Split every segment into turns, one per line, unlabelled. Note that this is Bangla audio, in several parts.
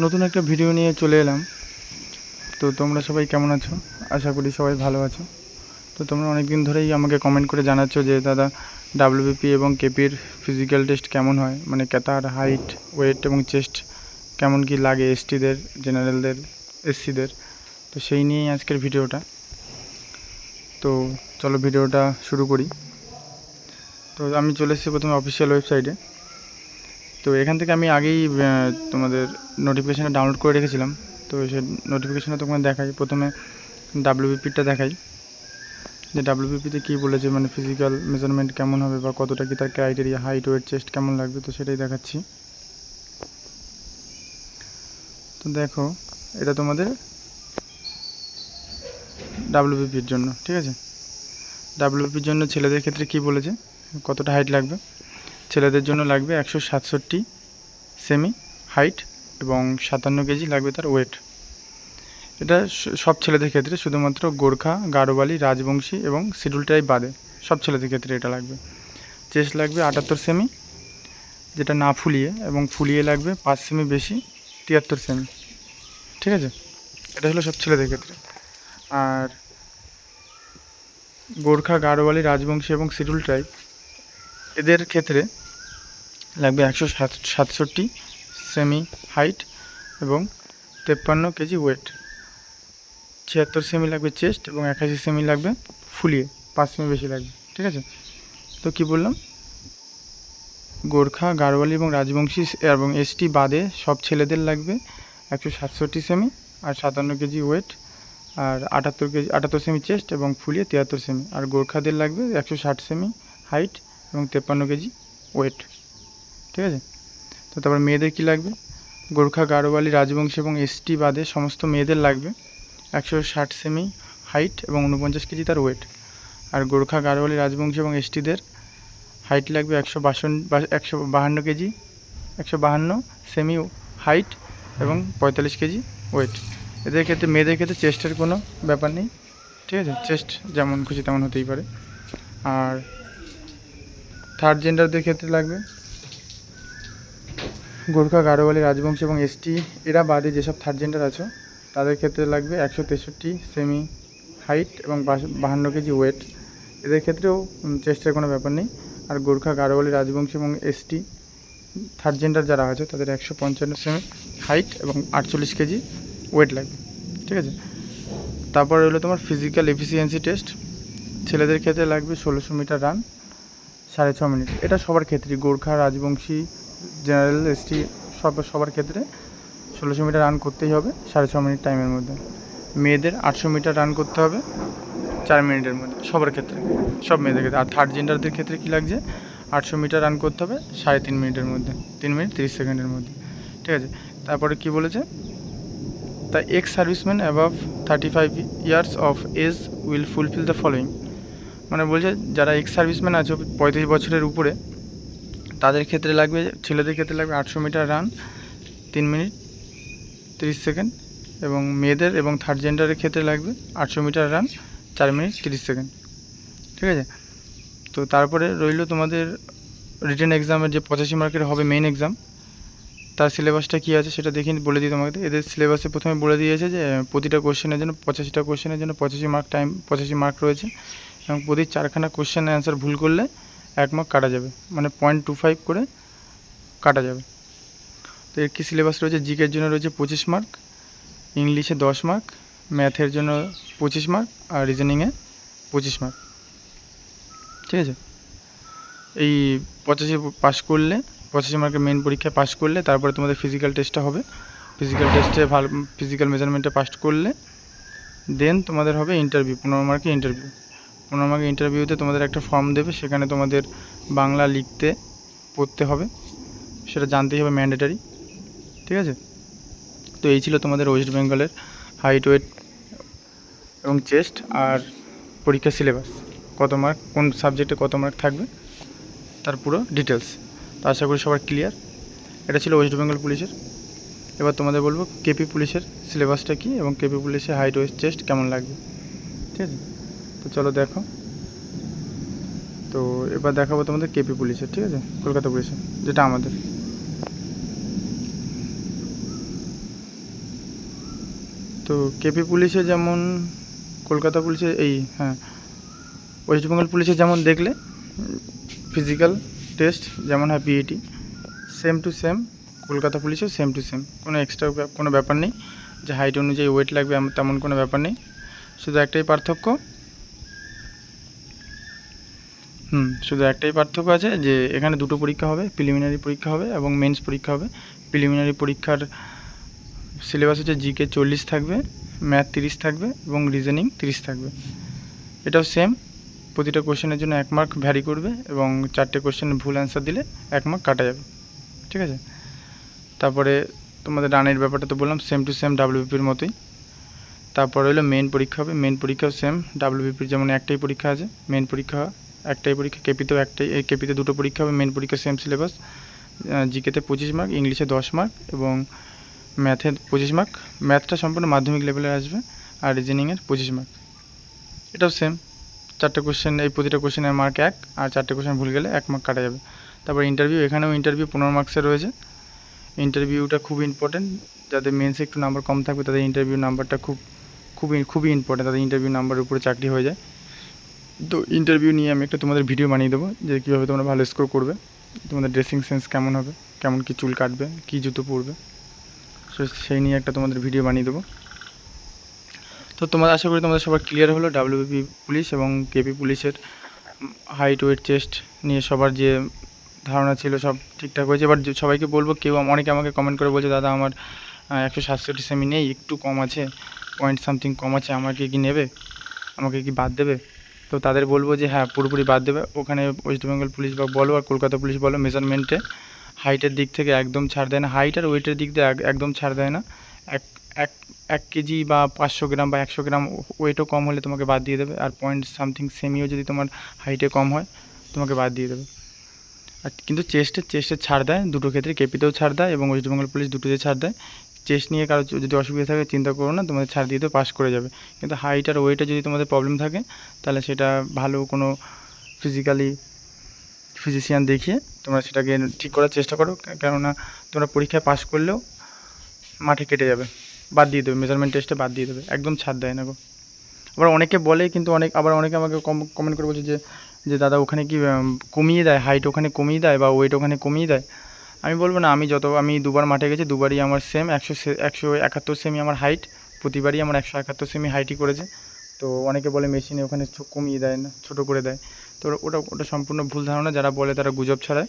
নতুন একটা ভিডিও নিয়ে চলে এলাম। তো তোমরা সবাই কেমন আছো? আশা করি সবাই ভালো আছো। তো তোমরা অনেক দিন ধরেই আমাকে কমেন্ট করে জানাচ্ছ যে, দাদা ডাব্লিউবিপি এবং কেপির ফিজিক্যাল টেস্ট কেমন হয়? মানে তার হাইট ওয়েট এবং চেস্ট কেমন কি লাগে এসটিদের জেনারেলদের এসসিদের তো সেই নিয়েই আজকের ভিডিওটা তো চলো ভিডিওটা শুরু করি। তো আমি চলে এসেছি প্রথমে অফিসিয়াল ওয়েবসাইটে তো এখান থেকে আমি আগেই তোমাদের নোটিফিকেশানটা ডাউনলোড করে রেখেছিলাম। তো সেই নোটিফিকেশানে তোমাকে দেখাই। প্রথমে ডাব্লিউবিপিটা দেখাই। যে ডাব্লিউবিপিতে কী বলেছে মানে ফিজিক্যাল মেজারমেন্ট কেমন হবে বা কতটা কি তার ক্রাইটেরিয়া হাইট ওয়েট চেস্ট কেমন লাগবে, তো সেটাই দেখাচ্ছি। তো দেখো, এটা তোমাদের ডাব্লিউবিপির জন্য, ঠিক আছে? ডাব্লিউবিপির জন্য ছেলেদের ক্ষেত্রে কি বলেছে? কতটা হাইট লাগবে? ছেলেদের জন্য লাগবে একশো সাতষট্টি সেমি হাইট এবং সাতান্ন কেজি লাগবে তার ওয়েট। এটা সব ছেলেদের ক্ষেত্রে শুধুমাত্র গোর্খা গারোবালি রাজবংশী এবং শিডিউল টাইপ বাদে। সব ছেলেদের ক্ষেত্রে এটা লাগবে। চেস্ট লাগবে আটাত্তর সেমি, যেটা না ফুলিয়ে এবং ফুলিয়ে লাগবে পাঁচ সেমি বেশি, তিয়াত্তর সেমি। ঠিক আছে? এটা হলো সব ছেলেদের ক্ষেত্রে। আর গোর্খা, গারোয়ালি, রাজবংশী এবং শিডিউল ট্রাইব এদের ক্ষেত্রে লাগবে একশো সাত সাতষট্টি সেমি হাইট এবং তেপ্পান্ন কেজি ওয়েট। ছিয়াত্তর সেমি লাগবে চেস্ট এবং একাশি সেমি লাগবে ফুলিয়ে, পাঁচ সেমি বেশি লাগবে, ঠিক আছে? তো কি বললাম? গোর্খা, গারোয়ালি এবং রাজবংশী এবং এসটি বাদে সব ছেলেদের লাগবে একশো সাতষট্টি সেমি আর সাতান্ন কেজি ওয়েট আর আটাত্তর কেজি, আটাত্তর সেমি চেস্ট এবং ফুলিয়ে তিয়াত্তর সেমি। আর গোর্খাদের লাগবে একশো ষাট সেমি হাইট এবং তেপ্পান্ন কেজি ওয়েট। ঠিক আছে? তো তারপর মেয়েদের কী লাগবে? গোর্খা গারোয়ালি, রাজবংশী এবং এসটি বাদে সমস্ত মেয়েদের লাগবে একশো ষাট সেমি হাইট এবং উনপঞ্চাশ কেজি তার ওয়েট। আর গোর্খা গারোয়ালি, রাজবংশী এবং এসটিদের হাইট লাগবে একশো বাষন একশো বাহান্ন কেজি, একশো বাহান্ন সেমি হাইট এবং পঁয়তাল্লিশ কেজি ওয়েট। এদের ক্ষেত্রে, মেয়েদের ক্ষেত্রে চেস্টের কোনো ব্যাপার নেই, ঠিক আছে? চেস্ট যেমন খুশি তেমন হতেই পারে। আর থার্ড জেন্ডারদের ক্ষেত্রে লাগবে গোর্খা, গারোয়ালি, রাজবংশী এবং এসটি এরা বাদে যেসব থার্ড জেন্ডার আছে, তাদের ক্ষেত্রে লাগবে একশো তেষট্টি সেমি হাইট এবং বাহান্ন কেজি ওয়েট এদের ক্ষেত্রেও চেষ্টার কোনো ব্যাপার নেই। আর গোর্খা, গারোয়ালি, রাজবংশী এবং এসটি থার্ড জেন্ডার যারা আছে, তাদের একশো পঞ্চান্ন সেমি হাইট এবং আটচল্লিশ কেজি ওয়েট লাগবে। ঠিক আছে? তারপর হলো তোমার ফিজিক্যাল এফিসিয়েন্সি টেস্ট ছেলেদের ক্ষেত্রে লাগবে ষোলোশো মিটার রান সাড়ে ছ মিনিট। এটা সবার ক্ষেত্রেই। গোর্খা, রাজবংশী জেনারেল এসটি সব, সবার ক্ষেত্রে ষোলোশো মিটার রান করতেই হবে, সাড়ে ছ মিনিট টাইমের মধ্যে। মেয়েদের আটশো মিটার রান করতে হবে, চার মিনিটের মধ্যে, সবার ক্ষেত্রে, সব মেয়েদের ক্ষেত্রে। আর থার্ড জেন্ডারদের ক্ষেত্রে কী লাগছে? আটশো মিটার রান করতে হবে, সাড়ে তিন মিনিটের মধ্যে, তিন মিনিট তিরিশ সেকেন্ডের মধ্যে, ঠিক আছে? তারপরে কি বলেছে? The ex serviceman above thirty five years of age will fulfil the following মানে বলছে, যারা এক্স সার্ভিসম্যান আছে, পঁয়ত্রিশ বছরের উপরে তাদের ক্ষেত্রে লাগবে, ছেলেদের ক্ষেত্রে লাগবে আটশো মিটার রান, তিন মিনিট, তিরিশ সেকেন্ড, এবং মেয়েদের এবং থার্ড জেন্ডারের ক্ষেত্রে লাগবে আটশো মিটার রান, চার মিনিট, তিরিশ সেকেন্ড। ঠিক আছে? তো তারপরে রইল তোমাদের রিটার্ন এক্সামের যে পঁচাশি মার্কের হবে মেইন এক্সাম তার সিলেবাসটা কী আছে সেটা দেখে বলে দিই তোমাকে। এদের সিলেবাসে প্রথমে বলে দিয়েছে যে, প্রতিটা কোশ্চেনের জন্য পঁচাশিটা কোশ্চেনের জন্য পঁচাশি মার্ক টাইম পঁচাশি মার্ক রয়েছে। এবং প্রতি চারখানা কোশ্চেন অ্যান্সার ভুল করলে এক মার্ক কাটা যাবে। মানে পয়েন্ট টু ফাইভ করে কাটা যাবে। তো এর কী সিলেবাস রয়েছে? জিকের জন্য রয়েছে পঁচিশ মার্ক ইংলিশে দশ মার্ক ম্যাথের জন্য পঁচিশ মার্ক আর রিজনিংয়ে পঁচিশ মার্ক ঠিক আছে? এই পঁচাশি পাস করলে, পঁচাশি মার্কের মেন পরীক্ষায় পাস করলে, তারপরে তোমাদের ফিজিক্যাল টেস্টটা হবে। ফিজিক্যাল টেস্টে ভালো ফিজিক্যাল মেজারমেন্টে পাস করলে দেন তোমাদের হবে ইন্টারভিউ পনেরো মার্কে ইন্টারভিউ পনেরো মার্কের ইন্টারভিউতে তোমাদের একটা ফর্ম দেবে, সেখানে তোমাদের বাংলা লিখতে, পড়তে হবে। সেটা জানতেই হবে ম্যান্ডেটারি ঠিক আছে? তো এই ছিল তোমাদের ওয়েস্ট বেঙ্গলের হাইট ওয়েট এবং চেস্ট আর পরীক্ষার সিলেবাস কত মার্ক কোন সাবজেক্টে কত মার্ক থাকবে, তার পুরো ডিটেলস তো আশা করি সবার ক্লিয়ার এটা ছিল ওয়েস্ট বেঙ্গল পুলিশের। এবার তোমাদের বলব কেপি পুলিশের সিলেবাসটা কী এবং কেপি পুলিশের হাইট ওয়েস্ট চেস্ট কেমন লাগবে? ঠিক আছে? তো চলো দেখো। তো এবার দেখাবো তোমাদের কেপি পুলিশের, ঠিক আছে? কলকাতা পুলিশের, যেটা আমাদের। তো কেপি পুলিশে যেমন কলকাতা পুলিশে এই হ্যাঁ ওয়েস্ট বেঙ্গল পুলিশে যেমন দেখলে ফিজিক্যাল টেস্ট যেমন হয় PET same to same Kolkata পুলিশেও same to same কোনো এক্সট্রা কোনো ব্যাপার নেই। যে হাইট অনুযায়ী ওয়েট লাগবে তেমন কোনো ব্যাপার নেই। শুধু একটাই পার্থক্য হুম, শুধু একটাই পার্থক্য আছে যে এখানে দুটো পরীক্ষা হবে প্রিলিমিনারি পরীক্ষা হবে এবং মেন্স পরীক্ষা হবে। প্রিলিমিনারি পরীক্ষার সিলেবাস হচ্ছে জিকে চল্লিশ থাকবে ম্যাথ তিরিশ থাকবে এবং রিজনিং তিরিশ থাকবে। এটাও সেম প্রতিটা কোশ্চেনের জন্য এক মার্ক ভ্যারি করবে এবং চারটে কোশ্চেনের ভুল অ্যান্সার দিলে এক মার্ক কাটা যাবে। ঠিক আছে? তারপরে তোমাদের রানের ব্যাপারটা তো বললাম সেম টু সেম ডাব্লিউপির মতোই। তারপরে হলো মেন পরীক্ষা হবে মেন পরীক্ষাও সেম ডাব্লিউবিপির যেমন একটাই পরীক্ষা আছে মেন পরীক্ষা একটাই পরীক্ষা কেপিতেও একটাই কেপিতে দুটো পরীক্ষা হবে মেন পরীক্ষা সেম সিলেবাস জিকেতে পঁচিশ মার্ক ইংলিশে দশ মার্ক এবং ম্যাথে পঁচিশ মার্ক ম্যাথটা সম্পূর্ণ মাধ্যমিক লেভেলে আসবে আর রিজনিংয়ের পঁচিশ মার্ক এটাও সেম চারটে কোশ্চেন এই প্রতিটা কোশ্চেনের মার্ক এক আর চারটে কোশ্চেন ভুল গেলে এক মার্ক কাটা যাবে। তারপর ইন্টারভিউ এখানেও ইন্টারভিউ পনেরো মার্কসের রয়েছে। ইন্টারভিউটা খুব ইম্পর্টেন্ট যাদের মেন্সে একটু নাম্বার কম থাকবে, তাদের ইন্টারভিউ নাম্বারটা খুব, খুবই খুবই ইম্পর্টেন্ট তাদের ইন্টারভিউ নাম্বারের উপরে চাকরি হয়ে যায়। তো ইন্টারভিউ নিয়ে আমি একটা তোমাদের ভিডিও বানিয়ে দেবো যে কীভাবে তোমরা ভালো স্কোর করবে, তোমাদের ড্রেসিং সেন্স কেমন হবে, কেমন কী চুল কাটবে, কী জুতো পরবে। সো সেই নিয়ে একটা তোমাদের ভিডিও বানিয়ে দেবো। তো তোমার আশা করি তোমাদের সবার ক্লিয়ার হলো ডাব্লিউপি পুলিশ এবং কেপি পুলিশের হাইট ওয়েট চেস্ট নিয়ে সবার যে ধারণা ছিল সব ঠিকঠাক হয়েছে। এবার সবাইকে বলব, কেউ অনেকে আমাকে কমেন্ট করে বলছে, দাদা, আমার একশো সাতষট্টি সেমি নেই, একটু কম আছে পয়েন্ট সামথিং কম আছে, আমাকে কি নেবে? আমাকে কি বাদ দেবে? তো তাদের বলব যে হ্যাঁ পুরোপুরি বাদ দেবে। ওখানে ওয়েস্ট বেঙ্গল পুলিশ বা বলো আর কলকাতা পুলিশ বলো মেজারমেন্টে হাইটের দিক থেকে একদম ছাড় দেয় না। হাইট আর ওয়েটের দিক দিয়ে একদম ছাড় দেয় না। এক এক এক কেজি বা পাঁচশো গ্রাম বা একশো গ্রাম ওয়েটও কম হলে তোমাকে বাদ দিয়ে দেবে। আর পয়েন্ট সামথিং সেমিও যদি তোমার হাইটে কম হয়, তোমাকে বাদ দিয়ে দেবে। আর কিন্তু চেস্টে চেস্টে ছাড় দেয়। দুটো ক্ষেত্রে কেপিতেও ছাড় দেয় এবং ওয়েস্ট বেঙ্গল পুলিশ দুটোতে ছাড় দেয়। চেস্ট নিয়ে কারও যদি অসুবিধা থাকে, চিন্তা করো না, তোমাদের ছাড় দিয়ে পাস করে যাবে। কিন্তু হাইট আর ওয়েটে যদি তোমাদের প্রবলেম থাকে, তাহলে সেটা ভালো কোনো ফিজিক্যালি ফিজিশিয়ান দেখিয়ে তোমরা সেটাকে ঠিক করার চেষ্টা করো। কেননা তোমরা পরীক্ষায় পাস করলেও মাঠে কেটে যাবে, বাদ দিয়ে দেবে মেজারমেন্ট টেস্টে বাদ দিয়ে দেবে, একদম ছাড় দেয় না গো। আবার অনেকে বলে, কিন্তু অনেক, আবার অনেকে আমাকে কমেন্ট করে বলছে যে যে দাদা ওখানে কি কমিয়ে দেয় হাইট ওখানে কমিয়ে দেয় বা ওয়েট ওখানে কমিয়ে দেয়? আমি বলব না, আমি যত, আমি দুবার মাঠে গেছি, দুবারই আমার সেম একশো একশো একাত্তর সেমি আমার হাইট প্রতিবারই আমার একশো একাত্তর সেমি হাইটই করেছে। তো অনেকে বলে মেশিনে ওখানে কমিয়ে দেয় না, ছোটো করে দেয়। তো ওটা ওটা সম্পূর্ণ ভুল ধারণা, যারা বলে তারা গুজব ছাড়ায়।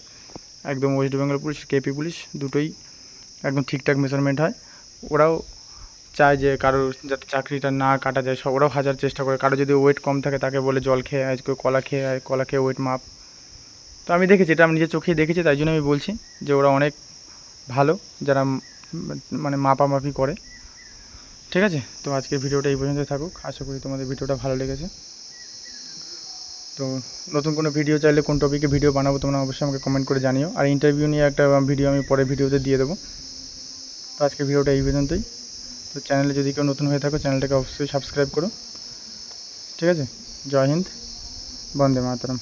একদম west Bengal police KP police দুটোই একদম ঠিকঠাক মেজারমেন্ট হয়। ওরাও চায় যে কারোর যাতে চাকরিটা না কাটা যায়, সব, ওরাও হাজার চেষ্টা করে। কারও যদি ওয়েট কম থাকে, তাকে বলে জল খেয়ে আয়, কলা খেয়ে আয়, কলা খেয়ে ওয়েট মাপ। তো আমি দেখেছি, এটা আমি নিজের চোখেই দেখেছি, তাই জন্য আমি বলছি যে ওরা অনেক ভালো, যারা মানে মাপামাপি করে। ঠিক আছে? তো আজকের ভিডিওটা এই পর্যন্ত থাকুক। আশা করি তোমাদের ভিডিওটা ভালো লেগেছে। তো নতুন কোনো ভিডিও চাইলে কোন টপিকে ভিডিও বানাবো তোমরা অবশ্যই আমাকে কমেন্ট করে জানিও। আর ইন্টারভিউ নিয়ে একটা ভিডিও আমি পরে ভিডিওতে দিয়ে দেবো। তো আজকের ভিডিওটা এই পর্যন্তই। তো চ্যানেলে যদি কেউ নতুন হয়ে থাকো চ্যানেলটাকে অবশ্যই সাবস্ক্রাইব করো। ঠিক আছে? জয় হিন্দ। বন্দে মাতরম।